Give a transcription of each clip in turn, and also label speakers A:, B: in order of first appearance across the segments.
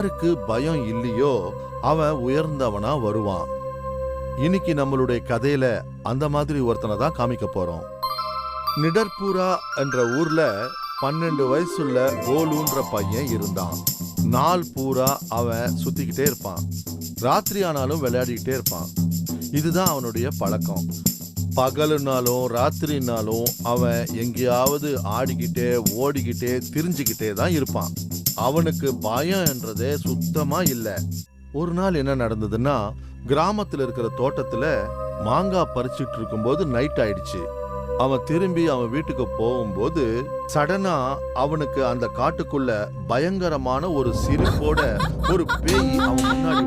A: யாருக்கு பயம் இல்லையோ அவன் உயர்ந்தவனா வருவான். இன்னைக்கு நம்மளுடைய கதையில அந்த மாதிரி ஒருத்தனை தான் காமிக்க போறோம். நிடர்பூரா என்ற ஊர்ல பன்னெண்டு வயசுள்ள கோலுன்ற பையன் இருந்தான். நாள் பூரா அவன் சுத்திக்கிட்டே இருப்பான். ராத்திரி ஆனாலும் விளையாடிக்கிட்டே இருப்பான். இதுதான் அவனுடைய பழக்கம். பகலுனாலும் ராத்திரினாலும் அவன் எங்கேயாவது ஆடிக்கிட்டே ஓடிக்கிட்டே திரிஞ்சுக்கிட்டே தான் இருப்பான். அவனுக்கு பயம் என்றதே சுத்தமா இல்ல. ஒரு நாள் என்ன நடந்ததுன்னா கிராமத்துல இருக்கிற தோட்டத்துல மாங்காய் பறிச்சுட்டு இருக்கும்போது நைட் ஆயிடுச்சு. அவன் திரும்பி அவன் வீட்டுக்கு போகும்போது சடனா அவனுக்கு அந்த காட்டுக்குள்ள பயங்கரமான ஒரு சிரிப்போட ஒரு பேய் அவன் முன்னாடி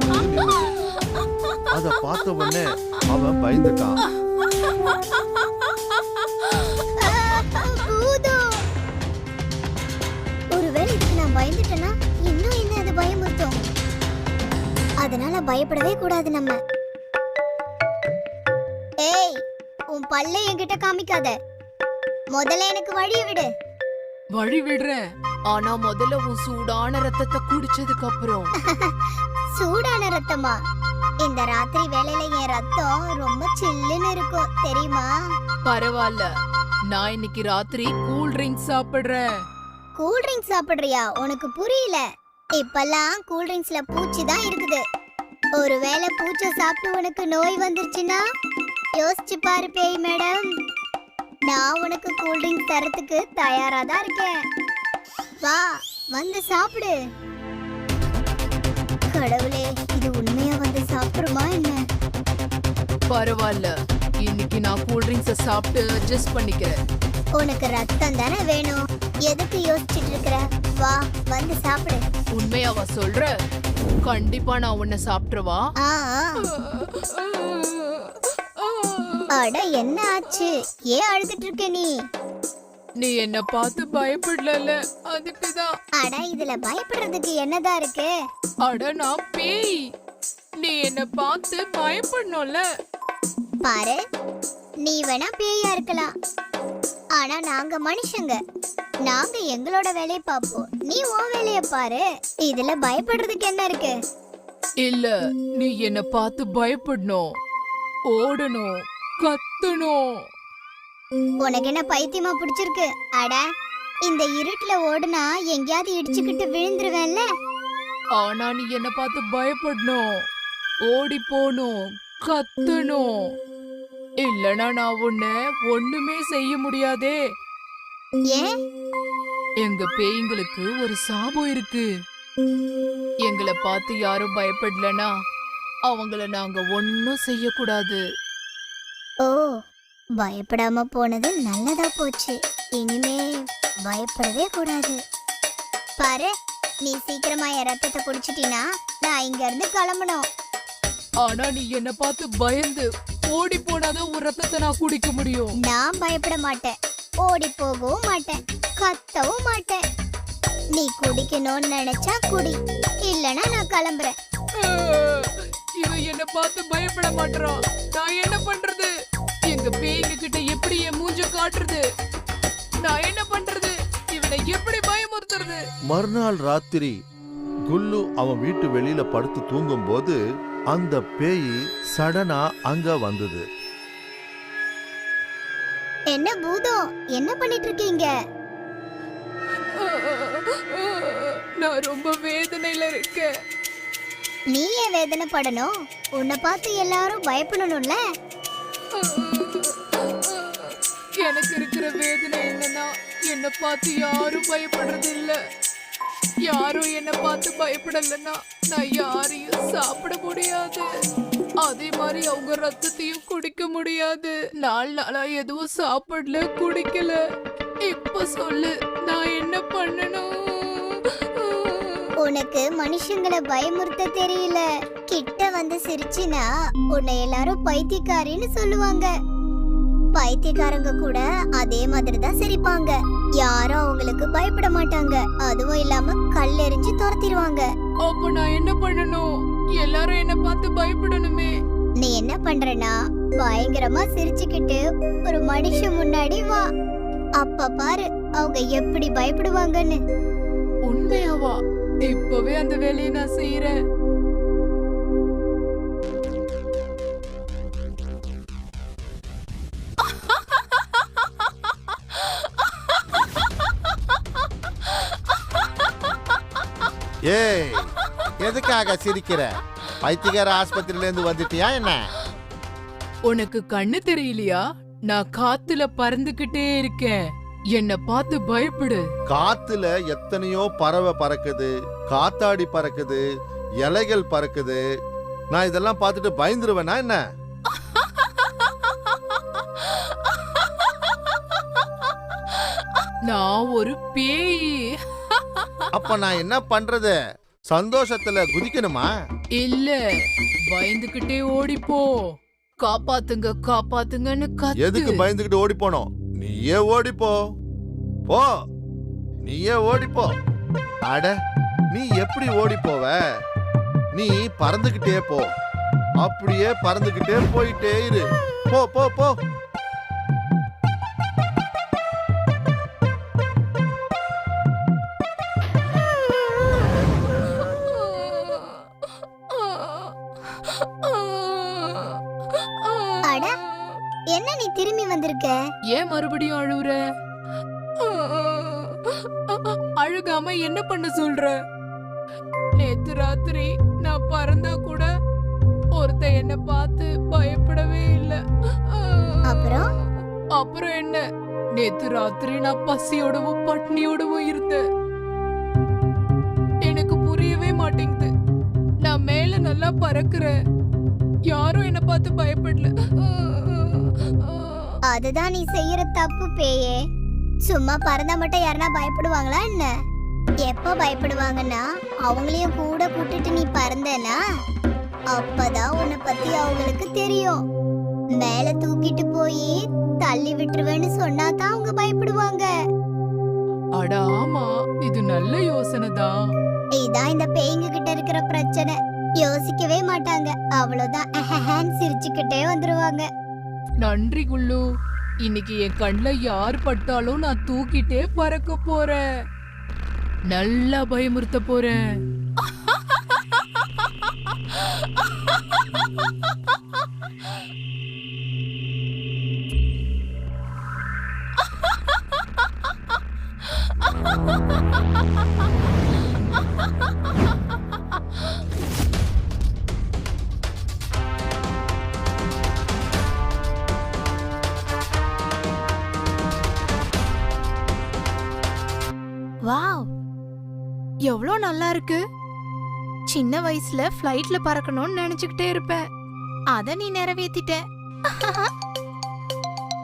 A: அதை பார்த்த உடனே அவன் பயந்துட்டான்.
B: அதனால பயப்படவே கூடாது நம்ம. ஏய் உன் பல்ல என்கிட்ட காமிக்காத. முதல்ல எனக்கு வழிய விடு.
C: வழி விடுறேன் ஆனா முதல்ல உன் சூடான ரத்தத்தை குடிச்சதுக்கு அப்புறம்.
B: சூடான ரத்தமா? இந்த ராத்திரி வேலையில என் ரத்தம் ரொம்ப சில்லுன்னு இருக்கும் தெரியுமா?
C: பரவாயில்ல. நான் இன்னைக்கு ராத்திரி கூல் ட்ரிங்க் சாப்பிடுறேன்.
B: கூல் ட்ரிங்க்ஸ் சாப்பிடுறியா? உனக்கு புரியல. இப்பெல்லாம் கூல் ட்ரிங்க்ஸ்ல பூச்சி தான் இருக்குது. ஒருவேளை பூச்சை சாப்பிட்டு உனக்கு நோய் வந்துருச்சுன்னா யோசிச்சு பாரு பேய் மேடம். நான் உனக்கு கூல் ட்ரிங்க்ஸ் தரத்துக்கு தயாரா தான் இருக்கேன். வா வந்து சாப்பிடு. கடவுளே இது உண்மையா வந்து சாப்பிடுமா என்ன?
C: பரவாயில்ல. இன்னைக்கு நான் கூல் ட்ரிங்க்ஸ சாப்பிட்டு அட்ஜஸ்ட் பண்ணிக்கிறேன்.
B: உனக்கு ரத்தம் தானே வேணும்? எதுக்கு யோசிச்சுட்டு இருக்கிற? வா வந்து சாப்பிடு.
C: உண்மையாவா சொல்ற. கண்டிப்பா நான் உன்னை சாப்பிட்டுருவா.
B: ஆ ஆ. அட என்ன ஆச்சு? ஏன் அழுதுட்டு இருக்க நீ?
C: நீ என்ன பார்த்து பயப்படல அதுக்குதான்
B: அட இதுல பயப்படுறதுக்கு என்னதான் இருக்கு?
C: அட நான் பேய். நீ என்ன பார்த்து பயப்படணும்ல.
B: பாரு நீ வேணா பேயா இருக்கலாம். ஆனா நாங்க மனுஷங்க. நாங்க எங்களோட வேலையை பார்ப்போம். நீ உன் வேலைய பாரு. இதுல பயப்படுறதுக்கு என்ன இருக்கு?
C: இல்ல நீ என்ன பார்த்து பயப்படணும். ஓடணும் கத்தணும்.
B: உனக்கு என்ன பைத்தியமா பிடிச்சிருக்கு? அட இந்த இருட்டுல ஓடுனா எங்கேயாவது இடிச்சுக்கிட்டு விழுந்துருவேன்ல?
C: ஆனா நீ என்ன பார்த்து பயப்படணும். ஓடி போகணும் கத்தணும். இல்லனா நான் உன்னை ஒண்ணுமே செய்ய முடியாதே.
B: ஏன்?
C: எங்க பேய்ங்களுக்கு ஒரு சாபம் இருக்கு. எங்களை பார்த்து யாரும் பயப்படலனா அவங்கள நாங்க ஒன்னும் செய்யக்கூடாது.
B: ஓ பயப்படாம போனது நல்லதா போச்சு. இனிமே பயப்படவே கூடாது. பாரு நீ சீக்கிரமா என் ரத்தத்தை குடிச்சிட்டீனா நான் இங்க இருந்து கிளம்பணும்.
C: ஆனா நீ என்ன பார்த்து பயந்து ஓடி போனாதான் உன் ரத்தத்தை நான் குடிக்க முடியும்.
B: நான் பயப்பட மாட்டேன். ஓடி போகவும் மாட்டேன் கத்தவும் மாட்டேன். நீ குடிக்கணும்னு நினைச்சா குடி இல்லனா நான் கிளம்புறேன்.
C: இவன் என்ன பார்த்து பயப்பட மாட்டான் நான் என்ன பண்றது? எங்க பேய்ங்க கிட்ட எப்படி என் மூஞ்ச காட்டுறது? நான் என்ன பண்றது? இவனை எப்படி பயமுறுத்துறது?
A: மறுநாள் ராத்திரி குல்லு அவன் வீட்டு வெளியில படுத்து தூங்கும்போது அந்த பேய் சடனா அங்க வந்தது.
B: என்ன பூதம்? என்ன பண்ணிட்டு இருக்கீங்க
C: நான் ரொம்ப வேதனையில இருக்கேன்.
B: நீ ஏன் வேதனைப்படணும்? உன்னை பார்த்து எல்லாரும் பயப்படணும்ல?
C: எனக்கு இருக்கிற வேதனை என்னன்னா என்ன பார்த்து யாரும் பயப்படுறது இல்ல யாரும் என்ன பார்த்து பயப்படலன்னா நான் யாரையும் சாப்பிட முடியாது. அதே மாதிரி அவங்க ரத்தத்தையும் குடிக்க முடியாது. நாலு நாளா எதுவும் சாப்பிடல குடிக்கல. இப்ப சொல்லு நான் என்ன பண்ணணும்?
B: உனக்கு மனுஷங்களை பயமுறுத்த தெரியல. கிட்ட வந்து சிரிச்சினா உன்னை எல்லாரும் பைத்தியக்காரின்னு சொல்லுவாங்க. பைத்தியக்காரங்க கூட அதே மாதிரி தான் சிரிப்பாங்க. யாரும் அவங்களுக்கு பயப்பட மாட்டாங்க. அதுவும் இல்லாம கல்லெறிஞ்சு துரத்திடுவாங்க.
C: அப்ப நான் என்ன பண்ணணும்? எல்லாரும் என்ன பார்த்து பயப்படணுமே.
B: நீ என்ன பண்றனா? பயங்கரமா சிரிச்சுக்கிட்டு ஒரு மனுஷன் முன்னாடி வா. அப்ப பாரு அவங்க எப்படி பயப்படுவாங்கன்னு.
C: உண்மையாவா? இப்பவே அந்த வேலையை நான் செய்யறேன்
D: ஏய் எதுக்காக சிரிக்கிற? பைத்தியக்கார ஆஸ்பத்திரியில இருந்து வந்துட்டியா என்ன?
C: உனக்கு கண்ணு தெரியலையா? நான் காத்துல பறந்துகிட்டே இருக்கேன். என்ன பார்த்து பயப்படு.
A: காத்துல எத்தனையோ பறவை பறக்குது காத்தாடி பறக்குது இலைகள் பறக்குது. நான் இதெல்லாம் பார்த்துட்டு பயந்துருவேனா என்ன?
C: நான் ஒரு பேய்.
A: அப்ப நான் என்ன பண்றது? சந்தோஷத்துல குதிக்கணுமா?
C: இல்ல பயந்துகிட்டே ஓடிப்போ. காப்பாத்துங்க காப்பாத்துங்கன்னு
A: எதுக்கு பயந்துகிட்டு ஓடி போனோம் நீயே ஓடிப்போ. போ. நீயே ஓடிப்போ. அட நீ எப்படி ஓடி போவ நீ பறந்துகிட்டே போ. அப்படியே பறந்துகிட்டே போயிட்டே இரு. போ போ போ.
B: வந்திருக்க
C: ஏன் மறுபடியும் அழுவுற? அழுகாம என்ன பண்ண சொல்ற? நேத்து ராத்திரி நான் பறந்தா கூட ஒருத்த என்ன பார்த்து பயப்படவே இல்ல.
B: அப்புறம்?
C: அப்புறம் என்ன? நேத்து ராத்திரி நான் பசியோடவும் பட்னியோடவும் இருந்தேன். எனக்கு புரியவே மாட்டேங்குது. நான் மேல நல்லா பறக்குறேன். யாரும் என்ன பார்த்து பயப்படல.
B: அதுதான் நீ செய்யற தப்பு பேயே. சும்மா பறந்தா மட்டும் யாருன்னா பயப்படுவாங்களா என்ன? எப்ப பயப்படுவாங்கன்னா அவங்களையும் கூட கூட்டிட்டு நீ பறந்தனா அப்பதான் உன்னை பத்தி அவங்களுக்கு தெரியும். மேல தூக்கிட்டு போய் தள்ளி விட்டுருவேன்னு சொன்னா தான் அவங்க பயப்படுவாங்க.
C: அட ஆமா இது நல்ல யோசனை தான்.
B: இதான் இந்த பேய்ங்க கிட்ட இருக்கிற பிரச்சனை. யோசிக்கவே மாட்டாங்க. அவ்வளவுதான். சிரிச்சுக்கிட்டே வந்துருவாங்க.
C: நன்றி குள்ளு. இன்னைக்கு என் கண்ணுல யார் பட்டாலும் நான் தூக்கிட்டே பறக்க போறேன். நல்லா பயமுறுத்த போறேன்.
E: வாவ் எவ்வளோ நல்லா இருக்கு. சின்ன வயசுல ஃப்ளைட்ல பறக்கணும்னு நினைச்சுக்கிட்டே இருப்பேன். அத நீ நிறைவேத்திட்ட.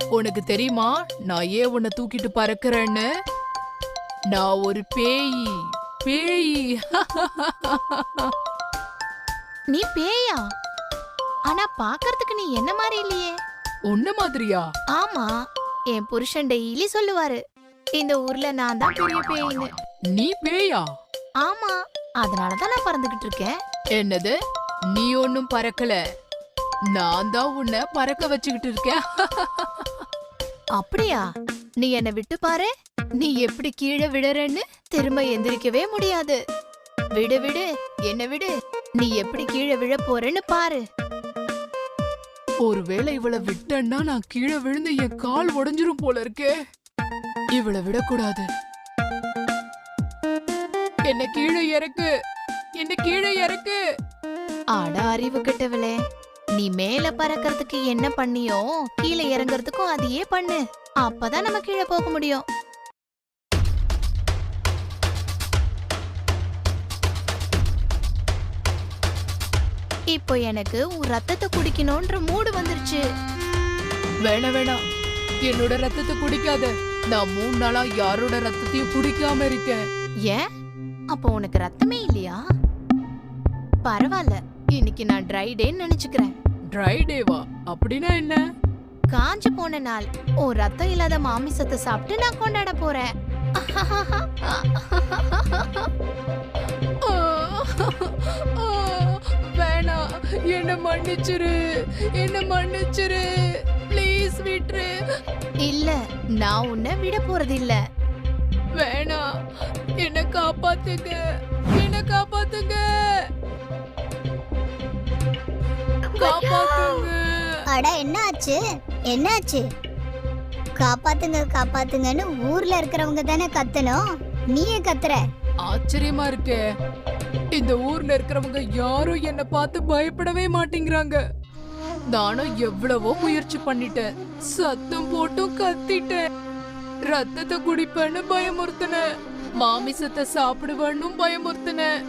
C: உனக்கு தெரியுமா? நான் ஏன் உன்னை தூக்கிட்டு பறக்கிறேன்னு? நான் ஒரு பேய். பேய்.
E: நீ பேயா? ஆனா பாக்கறதுக்கு நீ என்ன மாதிரி இல்லையே?
C: உன்ன மாதிரியா?
E: ஆமா. என் புருஷன் டெய்லி சொல்லுவாரு. இந்த ஊர்ல நான் தான் பெரிய பேயின்னு.
C: நீ பேயா?
E: ஆமா அதனாலதான் நான் பறந்துகிட்டு இருக்கேன்.
C: என்னது? நீ ஒன்னும் பறக்கல. நான் தான் உன்னை பறக்க வச்சுக்கிட்டு இருக்கேன்.
E: அப்படியா? நீ என்ன விட்டு பாரு. நீ எப்படி கீழே விழறன்னு திரும்ப எந்திரிக்கவே முடியாது. விடு விடு. என்ன விடு. நீ எப்படி கீழே விழ போறேன்னு பாரு.
C: ஒருவேளை இவளை விட்டேன்னா நான் கீழே விழுந்து என் கால் உடைஞ்சிரும் போல இருக்கே. இவளை விடக்கூடாது. என்ன கீழே இறக்கு. என்ன கீழே இறக்கு.
E: அட அறிவு கெட்டவளே நீ மேல பறக்கறதுக்கு என்ன பண்ணியோ கீழே இறங்கறதுக்கும் அதையே பண்ணு. அப்பதான் நம்ம கீழே போக முடியும். இப்போ எனக்கு உன் ரத்தத்தை குடிக்கணும்ன்ற மூடு வந்துருச்சு.
C: வேணாம் வேணாம் என்னோட ரத்தத்தை குடிக்காத. நான் மூணு நாளா யாரோட ரத்தத்தையும் குடிக்காம இருக்கேன்.
E: ஏன்? அப்போ உனக்கு ரத்தமே இல்லையா? பரவாயில்ல இன்னைக்கு நான் ட்ரை டேன்னு நினைச்சுக்கிறேன்.
C: ட்ரை டேவா அப்படின்னா என்ன?
E: காஞ்சு போன நாள் உன் ரத்தம் இல்லாத மாமிசத்தை சாப்பிட்டு நான் கொண்டாட போறேன்.
C: வேணாம் என்ன மன்னிச்சிரு என்ன மன்னிச்சிரு. ப்ளீஸ் விட்டுரு.
E: இல்ல நான் உன்னை விட போறது இல்ல
C: என்ன காப்பாத்துங்க. என்ன காப்பாத்துங்க. காப்பாத்துங்க.
B: அட என்ன ஆச்சு என்ன ஆச்சு காப்பாத்துங்க காப்பாத்துங்கன்னு ஊர்ல இருக்கிறவங்க தானே கத்தணும். நீயே கத்துற.
C: ஆச்சரியமா இருக்கே. இந்த ஊர்ல இருக்கிறவங்க யாரும் என்ன பார்த்து பயப்படவே மாட்டேங்கிறாங்க. நானும் எவ்வளவோ முயற்சி பண்ணிட்டேன். சத்தம் போட்டும் கத்திட்டேன். ரத்தத்தை குடிப்பேன்னு பயமுறுத்தினேன். மாமிசத்தை சாப்பிடுவேன்னு பயமுறுத்தினேன்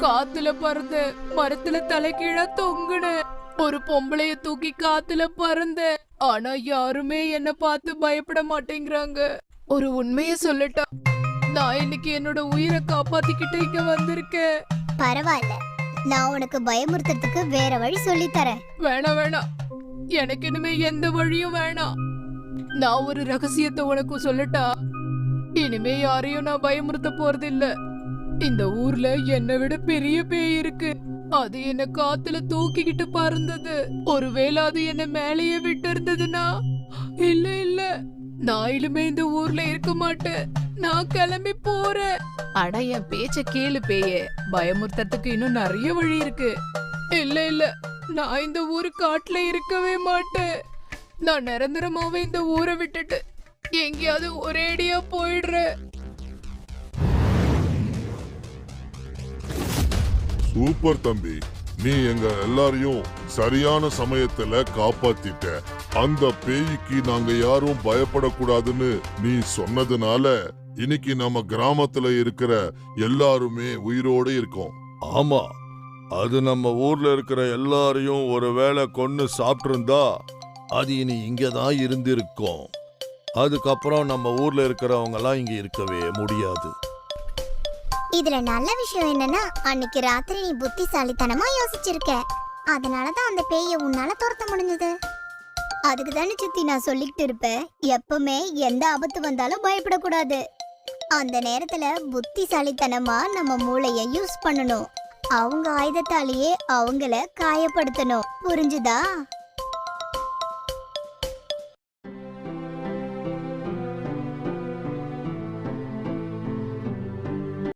C: காத்துல பறந்து மரத்துல தலைகீழா தொங்குனேன் ஒரு பொம்பளைய தூக்கி காத்துல பறந்த. ஆனா யாருமே என்ன பார்த்து பயப்பட மாட்டேங்கிறாங்க. ஒரு உண்மைய சொல்லட்டா நான் இன்னைக்கு என்னோட உயிரை காப்பாத்திக்கிட்டு இங்க வந்திருக்கேன்.
B: பரவாயில்ல. நான் உனக்கு பயமுறுத்துறதுக்கு வேற வழி சொல்லித் தரேன்
C: வேணாம் வேணாம் எனக்கு இனிமே எந்த வழியும் வேணாம். நான் ஒரு ரகசியத்தை உனக்கு சொல்லட்டா? இனிமே யாரையும் நான் பயமுறுத்த போறது இல்ல இந்த ஊர்ல என்னை விட பெரிய பேய் இருக்கு. அது என்ன காத்துல தூக்கிக்கிட்டு பறந்தது. ஒருவேளை அது என்ன மேலேயே விட்டு இருந்ததுன்னா இல்ல இல்ல. நான் இந்த ஊர்ல இருக்க மாட்டேன். நான் கிளம்பி போறேன். அட என் பேச்ச கேளு பேயே. பயமுறுத்துறதுக்கு இன்னும் நிறைய வழி இருக்கு. இல்ல இல்ல. நான் இந்த ஊரு காட்டுல இருக்கவே மாட்டேன். நான் நிரந்தரமாவே இந்த ஊரை விட்டுட்டு எங்கேயாவது ஒரேடியா போயிடுறேன்
F: சூப்பர் தம்பி. நீ எங்க எல்லாரையும் சரியான சமயத்துல காப்பாத்திட்ட. அந்த பேய்க்கு நாங்க யாரும் பயப்படக்கூடாதுன்னு நீ சொன்னதுனால இன்னைக்கு நம்ம கிராமத்துல இருக்கிற எல்லாருமே உயிரோட இருக்கோம்.
A: ஆமா. அது நம்ம ஊர்ல இருக்கிற எல்லாரையும் ஒருவேளை கொன்னு சாப்பிட்டிருந்தா அது இனி இங்க தான் இருந்திருக்கும். அதுக்கப்புறம் நம்ம ஊர்ல இருக்கிறவங்க எல்லாம் இங்க இருக்கவே முடியாது.
B: இதுல நல்ல விஷயம் என்னன்னா அன்னைக்கு ராத்திரி நீ புத்திசாலித்தனமா யோசிச்சிருக்க. அதனாலதான் அந்த பேய உன்னால துரத்த முடிஞ்சது. அதுக்கு தானே சித்தி நான் சொல்லிக்கிட்டு இருப்பேன் எப்பவுமே எந்த ஆபத்து வந்தாலும் பயப்படக்கூடாது. அந்த நேரத்துல புத்திசாலித்தனமா நம்ம மூளைய யூஸ் பண்ணணும். அவங்க ஆயுதத்தாலேயே அவங்கள காயப்படுத்தணும். புரிஞ்சுதா?